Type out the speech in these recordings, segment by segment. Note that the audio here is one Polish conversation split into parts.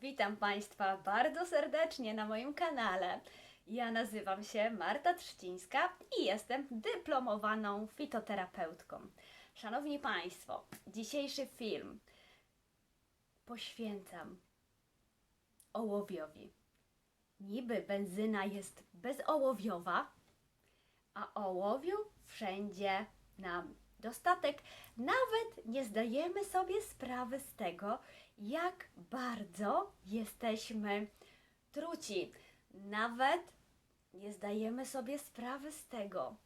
Witam Państwa bardzo serdecznie na moim kanale. Ja nazywam się Marta Trzcińska i jestem dyplomowaną fitoterapeutką. Szanowni Państwo, dzisiejszy film poświęcam ołowiowi. Niby benzyna jest bezołowiowa, a ołowiu wszędzie nam dostatek. Nawet nie zdajemy sobie sprawy z tego, jak bardzo jesteśmy truci. Nawet nie zdajemy sobie sprawy z tego,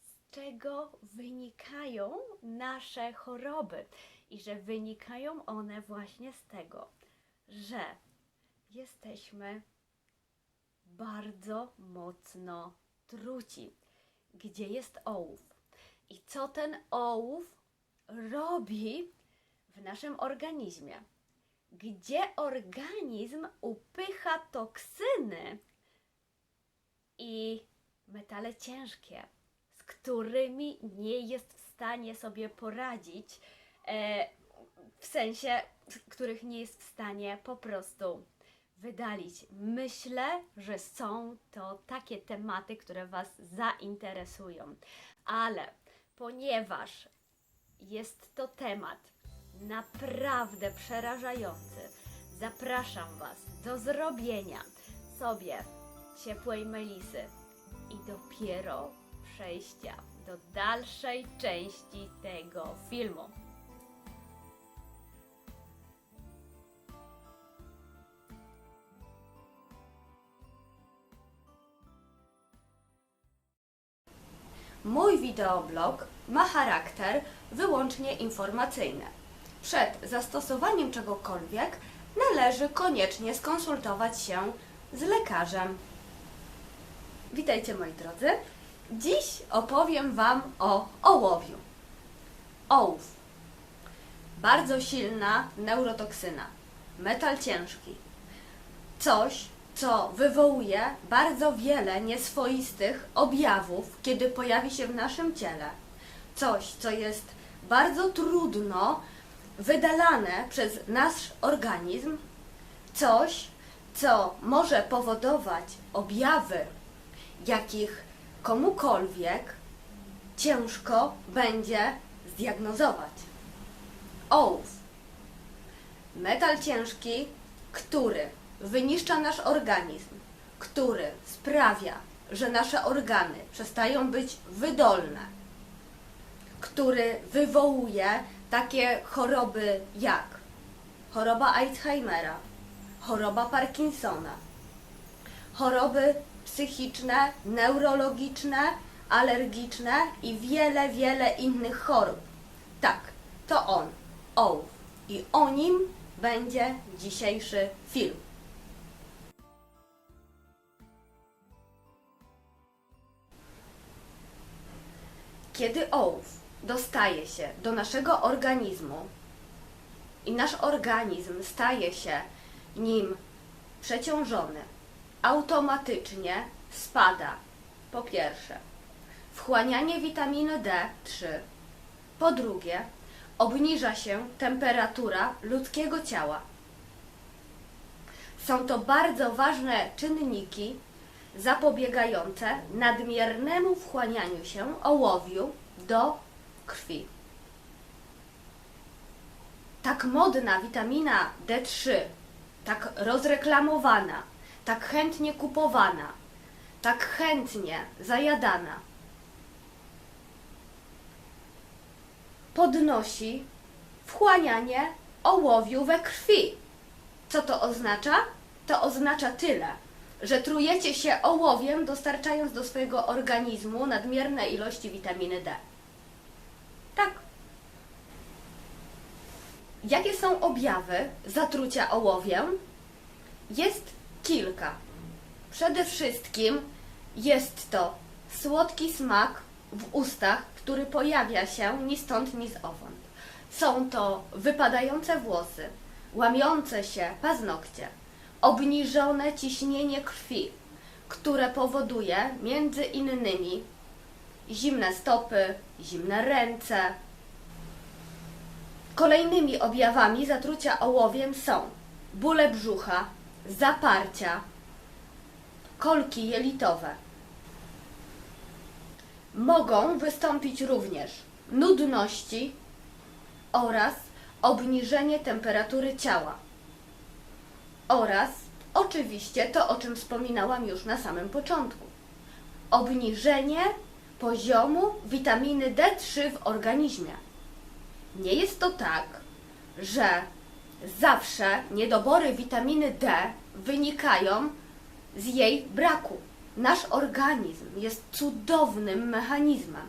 z czego wynikają nasze choroby i że wynikają one właśnie z tego, że jesteśmy bardzo mocno truci. Gdzie jest ołów? I co ten ołów robi w naszym organizmie? Gdzie organizm upycha toksyny i metale ciężkie, z którymi nie jest w stanie sobie poradzić, e, w sensie, których nie jest w stanie po prostu wydalić. Myślę, że są to takie tematy, które Was zainteresują, ale ponieważ jest to temat naprawdę przerażający, zapraszam Was do zrobienia sobie ciepłej melisy i dopiero przejścia do dalszej części tego filmu. Mój wideoblog ma charakter wyłącznie informacyjny. Przed zastosowaniem czegokolwiek należy koniecznie skonsultować się z lekarzem. Witajcie moi drodzy. Dziś opowiem Wam o ołowiu. Ołów. Bardzo silna neurotoksyna. Metal ciężki. Coś, co wywołuje bardzo wiele nieswoistych objawów, kiedy pojawi się w naszym ciele. Coś, co jest bardzo trudno wydalane przez nasz organizm. Coś, co może powodować objawy, jakich komukolwiek ciężko będzie zdiagnozować. Ołów. Metal ciężki, który wyniszcza nasz organizm, który sprawia, że nasze organy przestają być wydolne, który wywołuje takie choroby jak choroba Alzheimera, choroba Parkinsona, choroby psychiczne, neurologiczne, alergiczne i wiele, wiele innych chorób. Tak, to on, ołów. I o nim będzie dzisiejszy film. Kiedy ołów dostaje się do naszego organizmu i nasz organizm staje się nim przeciążony, automatycznie spada po pierwsze wchłanianie witaminy D3, po drugie obniża się temperatura ludzkiego ciała. Są to bardzo ważne czynniki zapobiegające nadmiernemu wchłanianiu się ołowiu do krwi. Tak modna witamina D3, tak rozreklamowana, tak chętnie kupowana, tak chętnie zajadana, podnosi wchłanianie ołowiu we krwi. Co to oznacza? To oznacza tyle, że trujecie się ołowiem, dostarczając do swojego organizmu nadmierne ilości witaminy D. Tak. Jakie są objawy zatrucia ołowiem? Jest kilka. Przede wszystkim jest to słodki smak w ustach, który pojawia się ni stąd, ni zowąd. Są to wypadające włosy, łamiące się paznokcie, obniżone ciśnienie krwi, które powoduje między innymi zimne stopy, zimne ręce. Kolejnymi objawami zatrucia ołowiem są bóle brzucha, zaparcia, kolki jelitowe. Mogą wystąpić również nudności oraz obniżenie temperatury ciała. Oraz oczywiście to, o czym wspominałam już na samym początku. Obniżenie poziomu witaminy D3 w organizmie. Nie jest to tak, że zawsze niedobory witaminy D wynikają z jej braku. Nasz organizm jest cudownym mechanizmem,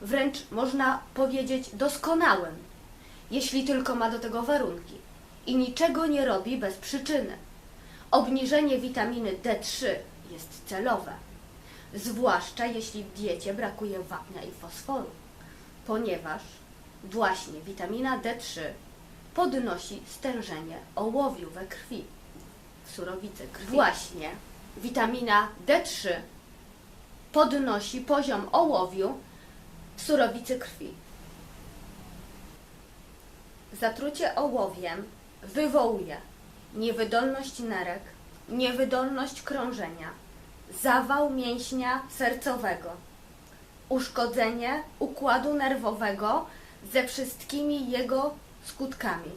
wręcz można powiedzieć doskonałym, jeśli tylko ma do tego warunki i niczego nie robi bez przyczyny. Obniżenie witaminy D3 jest celowe, zwłaszcza jeśli w diecie brakuje wapnia i fosforu, ponieważ właśnie witamina D3 podnosi stężenie ołowiu we krwi, w surowicy krwi. Właśnie witamina D3 podnosi poziom ołowiu w surowicy krwi. Zatrucie ołowiem wywołuje niewydolność nerek, niewydolność krążenia, zawał mięśnia sercowego, uszkodzenie układu nerwowego ze wszystkimi jego skutkami,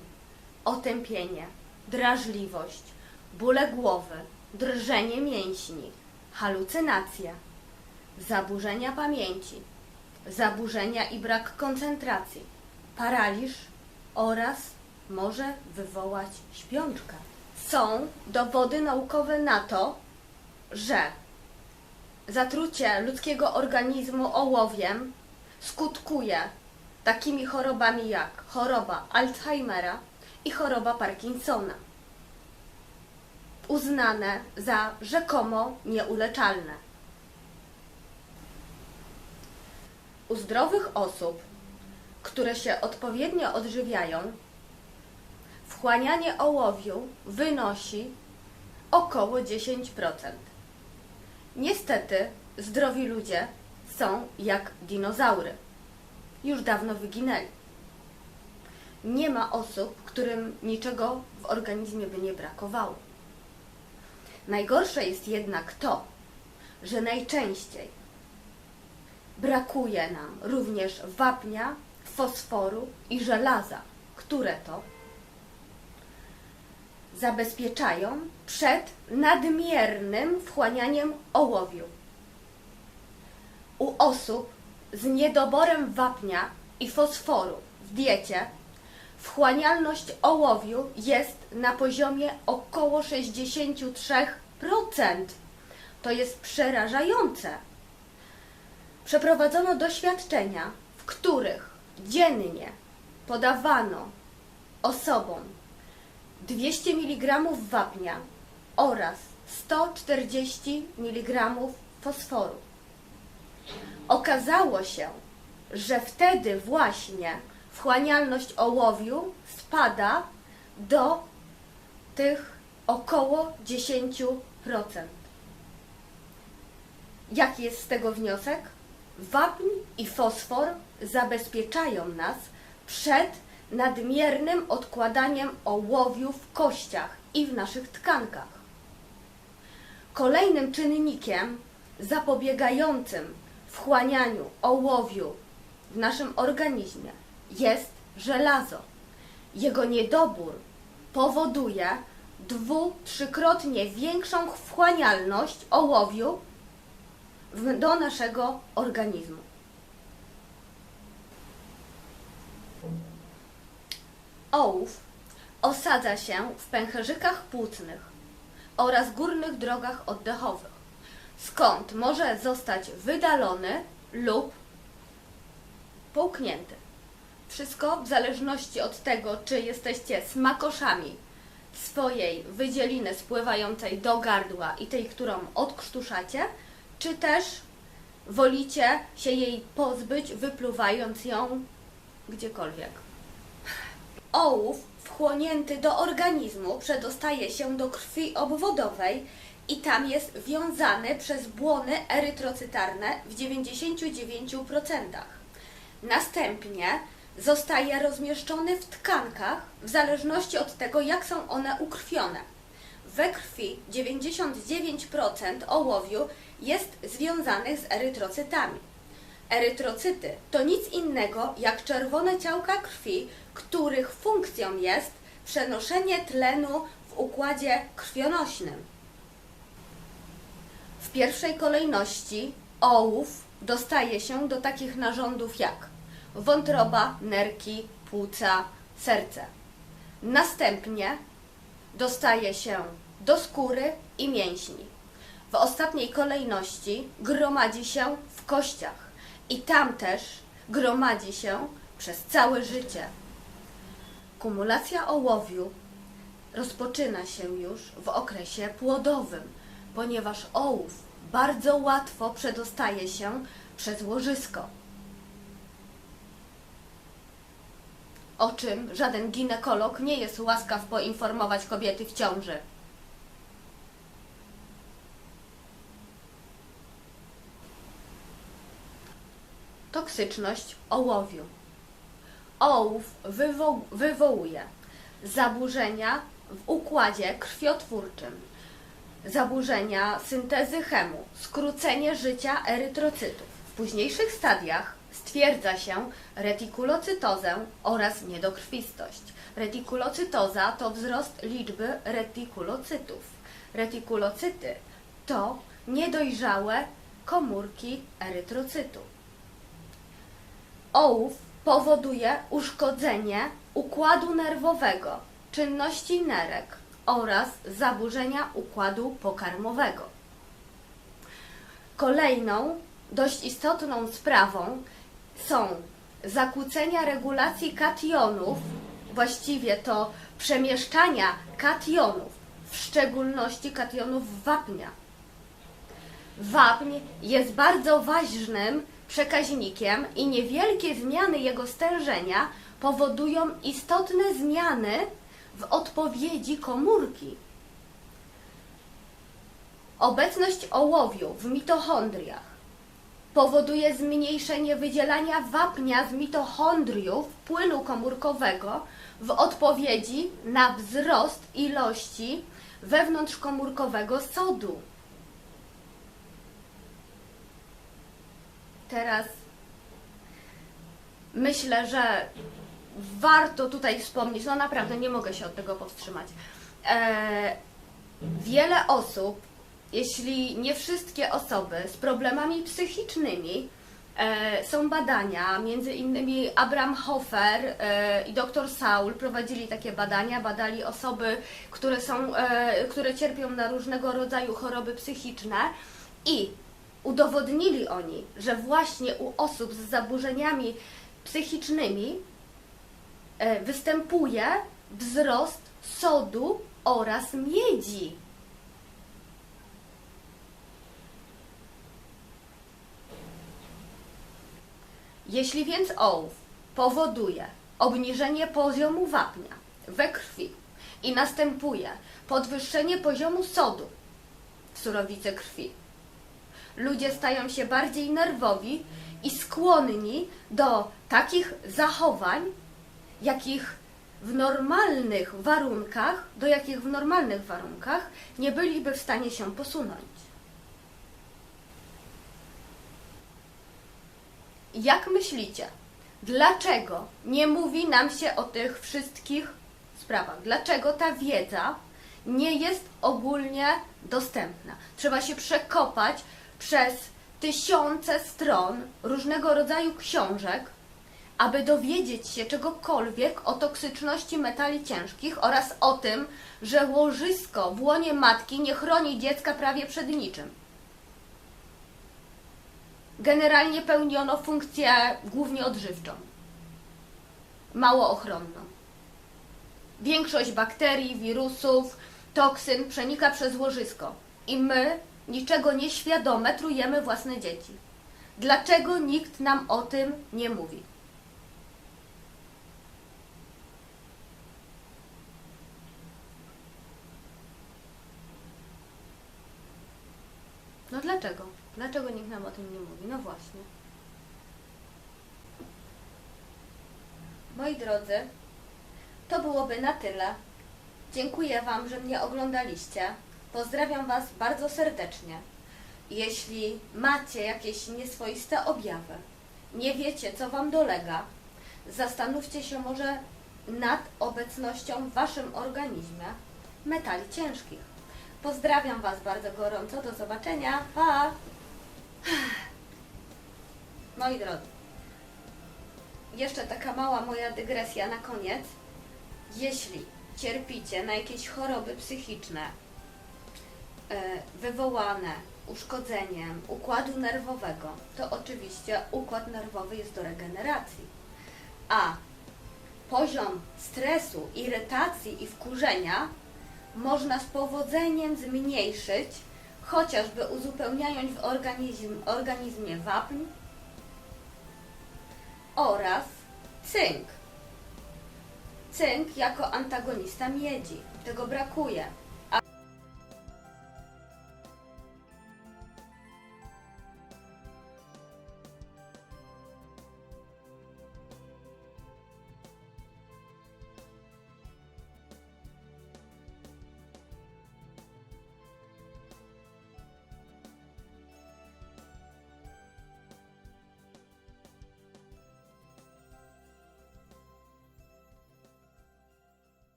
otępienie, drażliwość, bóle głowy, drżenie mięśni, halucynacje, zaburzenia pamięci, zaburzenia i brak koncentracji, paraliż oraz może wywołać śpiączkę. Są dowody naukowe na to, że zatrucie ludzkiego organizmu ołowiem skutkuje takimi chorobami jak choroba Alzheimera i choroba Parkinsona, uznane za rzekomo nieuleczalne. U zdrowych osób, które się odpowiednio odżywiają, wchłanianie ołowiu wynosi około 10%. Niestety, zdrowi ludzie są jak dinozaury. Już dawno wyginęli. Nie ma osób, którym niczego w organizmie by nie brakowało. Najgorsze jest jednak to, że najczęściej brakuje nam również wapnia, fosforu i żelaza, które to zabezpieczają przed nadmiernym wchłanianiem ołowiu. U osób z niedoborem wapnia i fosforu w diecie wchłanialność ołowiu jest na poziomie około 63%. To jest przerażające. Przeprowadzono doświadczenia, w których dziennie podawano osobom 200 mg wapnia oraz 140 mg fosforu. Okazało się, że wtedy właśnie wchłanialność ołowiu spada do tych około 10%. Jaki jest z tego wniosek? Wapń i fosfor zabezpieczają nas przed nadmiernym odkładaniem ołowiu w kościach i w naszych tkankach. Kolejnym czynnikiem zapobiegającym wchłanianiu ołowiu w naszym organizmie jest żelazo. Jego niedobór powoduje dwu, trzykrotnie większą wchłanialność ołowiu do naszego organizmu. Ołów osadza się w pęcherzykach płucnych oraz górnych drogach oddechowych, skąd może zostać wydalony lub połknięty. Wszystko w zależności od tego, czy jesteście smakoszami swojej wydzieliny spływającej do gardła i tej, którą odkrztuszacie, czy też wolicie się jej pozbyć, wypluwając ją gdziekolwiek. Ołów wchłonięty do organizmu przedostaje się do krwi obwodowej i tam jest wiązany przez błony erytrocytarne w 99%. Następnie zostaje rozmieszczony w tkankach w zależności od tego, jak są one ukrwione. We krwi 99% ołowiu jest związanych z erytrocytami. Erytrocyty to nic innego jak czerwone ciałka krwi, których funkcją jest przenoszenie tlenu w układzie krwionośnym. W pierwszej kolejności ołów dostaje się do takich narządów jak wątroba, nerki, płuca, serce. Następnie dostaje się do skóry i mięśni. W ostatniej kolejności gromadzi się w kościach i tam też gromadzi się przez całe życie. Kumulacja ołowiu rozpoczyna się już w okresie płodowym, ponieważ ołów bardzo łatwo przedostaje się przez łożysko. O czym żaden ginekolog nie jest łaskaw poinformować kobiety w ciąży. Toksyczność ołowiu. Ołów wywo- wywołuje zaburzenia w układzie krwiotwórczym, zaburzenia syntezy chemu, skrócenie życia erytrocytów. W późniejszych stadiach stwierdza się retikulocytozę oraz niedokrwistość. Retikulocytoza to wzrost liczby retikulocytów. Retikulocyty to niedojrzałe komórki erytrocytu. Ołów powoduje uszkodzenie układu nerwowego, czynności nerek oraz zaburzenia układu pokarmowego. Kolejną dość istotną sprawą są zakłócenia regulacji kationów, właściwie to przemieszczania kationów, w szczególności kationów wapnia. Wapń jest bardzo ważnym przekaźnikiem i niewielkie zmiany jego stężenia powodują istotne zmiany w odpowiedzi komórki. Obecność ołowiu w mitochondriach powoduje zmniejszenie wydzielania wapnia z mitochondriów płynu komórkowego w odpowiedzi na wzrost ilości wewnątrzkomórkowego sodu. Teraz myślę, że warto tutaj wspomnieć, no naprawdę nie mogę się od tego powstrzymać. E, wiele osób, jeśli nie wszystkie osoby z problemami psychicznymi, e, są badania, między innymi Abraham Hofer e, i dr Saul prowadzili takie badania, badali osoby, które, są, e, które cierpią na różnego rodzaju choroby psychiczne i udowodnili oni, że właśnie u osób z zaburzeniami psychicznymi e, występuje wzrost sodu oraz miedzi. Jeśli więc ołów powoduje obniżenie poziomu wapnia we krwi i następuje podwyższenie poziomu sodu w surowicy krwi, ludzie stają się bardziej nerwowi i skłonni do takich zachowań, jakich w normalnych warunkach, do jakich w normalnych warunkach nie byliby w stanie się posunąć. Jak myślicie, dlaczego nie mówi nam się o tych wszystkich sprawach? Dlaczego ta wiedza nie jest ogólnie dostępna? Trzeba się przekopać przez tysiące stron różnego rodzaju książek, aby dowiedzieć się czegokolwiek o toksyczności metali ciężkich oraz o tym, że łożysko w łonie matki nie chroni dziecka prawie przed niczym. Generalnie pełniono funkcję głównie odżywczą, mało ochronną. Większość bakterii, wirusów, toksyn przenika przez łożysko i my, niczego nieświadome, trujemy własne dzieci. Dlaczego nikt nam o tym nie mówi? No dlaczego? Dlaczego nikt nam o tym nie mówi? No właśnie. Moi drodzy, to byłoby na tyle. Dziękuję Wam, że mnie oglądaliście. Pozdrawiam Was bardzo serdecznie. Jeśli macie jakieś nieswoiste objawy, nie wiecie, co Wam dolega, zastanówcie się może nad obecnością w Waszym organizmie metali ciężkich. Pozdrawiam Was bardzo gorąco. Do zobaczenia. Pa! Moi drodzy, jeszcze taka mała moja dygresja na koniec. Jeśli cierpicie na jakieś choroby psychiczne wywołane uszkodzeniem układu nerwowego, to oczywiście układ nerwowy jest do regeneracji. A poziom stresu, irytacji i wkurzenia można z powodzeniem zmniejszyć, chociażby uzupełniając w organizm, organizmie wapń oraz cynk. Cynk jako antagonista miedzi. Tego brakuje.